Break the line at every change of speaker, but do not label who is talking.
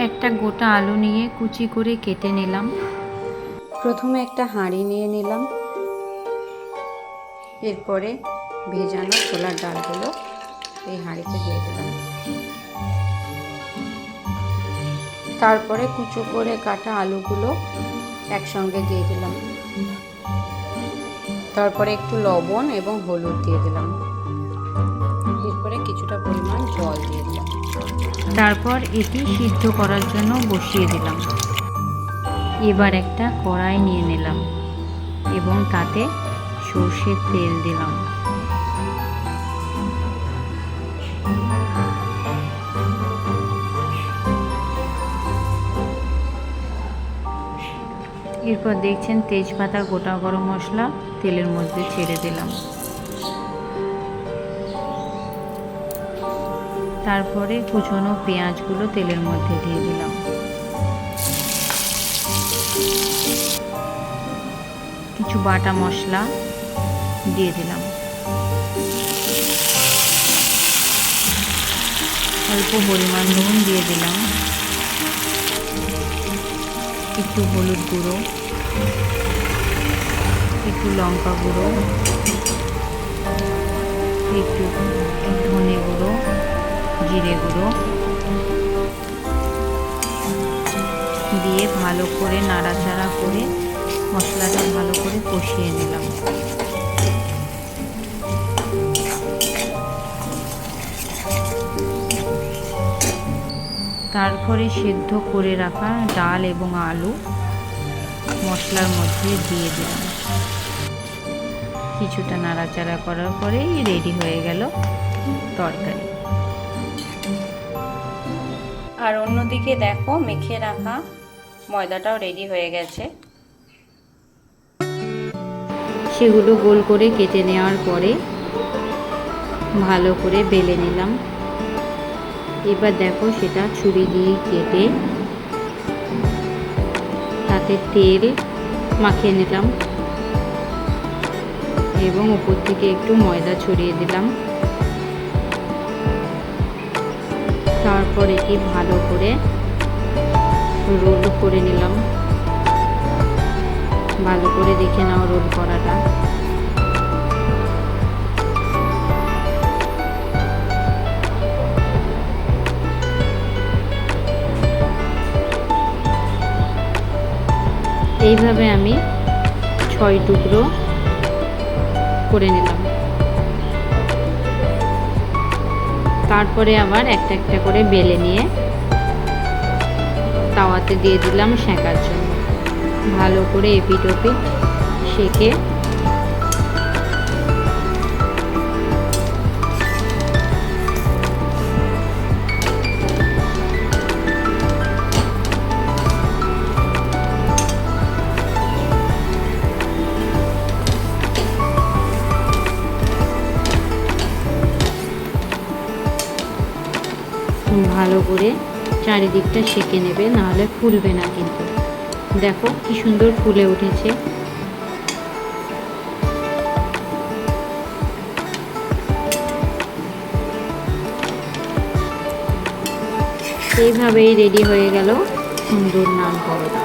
একটা গোটা আলু নিয়ে কুচি করে কেটে নিলাম।
প্রথমে একটা হাঁড়ি নিয়ে নিলাম। এরপরে ভেজানো ছোলার ডালগুলো এই হাঁড়িতে দিয়ে দিলাম। তারপরে কুচো করে কাটা আলুগুলো একসঙ্গে দিয়ে দিলাম। তারপরে একটু লবণ এবং হলুদ দিয়ে দিলাম। এরপরে কিছুটা পরিমাণ জল দিয়ে দিলাম।
তারপর এটি সিদ্ধ করার জন্য বসিয়ে দিলাম। এবার একটা কড়াই নিয়ে নিলাম এবং তাতে সর্ষের তেল দিলাম। এরপর দেখছেন তেজপাতা, গোটা গরম মশলা তেলের মধ্যে ছেড়ে দিলাম। তারপরে কুচনো পেঁয়াজগুলো তেলের মধ্যে দিয়ে দিলাম। কিছু বাটা মশলা দিয়ে দিলাম। অল্প পরিমাণ নুন দিয়ে দিলাম। একটু হলুদ গুঁড়ো, একটু লঙ্কা গুঁড়ো, একটু ধনে গুঁড়ো জিরে গুঁড়ো। দিয়ে ভালো করে নাড়াচাড়া করে মশলাটা ভালো করে কষিয়ে নিলাম। তারপরে সেদ্ধ করে রাখা ডাল এবং আলু মশলার মধ্যে দিয়ে দিলাম। কিছুটা নাড়াচাড়া করার পরেই রেডি হয়ে গেল তরকারি।
আর অন্যদিকে দেখো মেখে রাখা ময়দাটাও রেডি হয়ে গেছে।
সেগুলো গোল করে কেটে নেওয়ার পরে ভালো করে বেলে নিলাম। এবার দেখো সেটা ছুরি দিয়ে কেটে তাতে তেল মাখিয়ে নিলাম। এবং উপর থেকে একটু ময়দা ছড়িয়ে দিলাম। তারপর এটি ভালো করে রোল করে নিলাম। ভালো করে দেখে নাও রোল করাটা। এইভাবে আমি ছয় টুকরো করে নিলাম। তারপরে আবার একটা একটা করে বেলে নিয়ে তাওয়াতে দিয়ে দিলাম সেঁকার জন্য। ভালো করে এপিট ওপিট সেঁকে ভালো করে চারিদিকটা সেঁকে নেবে, নাহলে ফুলবে না কিন্তু। দেখো কি সুন্দর ফুলে উঠেছে। এইভাবেই রেডি হয়ে গেল সুন্দর নাম পরোটা